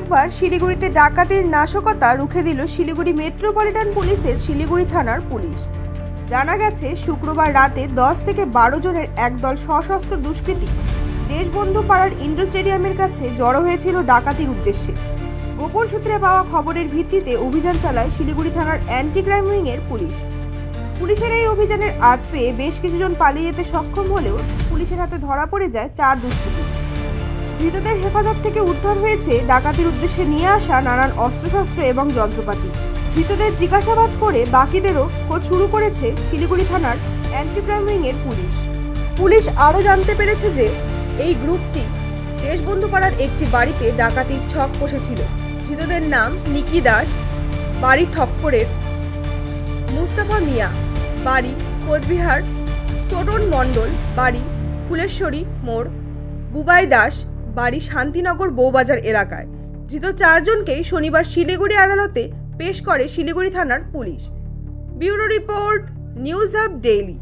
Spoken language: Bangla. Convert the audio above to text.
একবার শিলিগুড়িতে ডাকাতির নাশকতা রুখে দিল শিলিগুড়ি মেট্রোপলিটন পুলিশের শিলিগুড়ি থানার পুলিশ। জানা গেছে, শুক্রবার রাতে দশ থেকে বারো জনের একদল সশস্ত্র দুষ্কৃতী দেশবন্ধু পাড়ার ইন্ডোর স্টেডিয়ামের কাছে জড়ো হয়েছিল ডাকাতির উদ্দেশ্যে। গোপন সূত্রে পাওয়া খবরের ভিত্তিতে অভিযান চালায় শিলিগুড়ি থানার অ্যান্টি ক্রাইম উইংয়ের পুলিশ। পুলিশের এই অভিযানের আজ পেয়ে বেশ কিছুজন পালিয়ে যেতে সক্ষম হলেও পুলিশের হাতে ধরা পড়ে যায় চার দুষ্কৃতী। ধৃতদের হেফাজত থেকে উদ্ধার হয়েছে ডাকাতির উদ্দেশ্যে নিয়ে আসা নানান অস্ত্রশস্ত্র এবং যন্ত্রপাতি। ধৃতদের জিজ্ঞাসাবাদ করে বাকিদেরও খোঁজ শুরু করেছে শিলিগুড়ি থানার অ্যান্টি ক্রাইম উইংয়ের পুলিশ। পুলিশ আরও জানতে পেরেছে যে এই গ্রুপটি দেশবন্ধু পাড়ার একটি বাড়িতে ডাকাতির ছক কষেছিল। ধৃতদের নাম নিকি দাস, বাড়ি ঠক্করের মুস্তাফা মিয়া, বাড়ি কোচবিহার, টোটন মণ্ডল, বাড়ি ফুলেশ্বরী মোড়, বুবাই দাস বাড়ি শান্তিনগর বৌবাজার এলাকায়। ধৃত চারজনকেই শনিবার শিলিগুড়ি আদালতে পেশ করে শিলিগুড়ি থানার police. Bureau report, news up daily.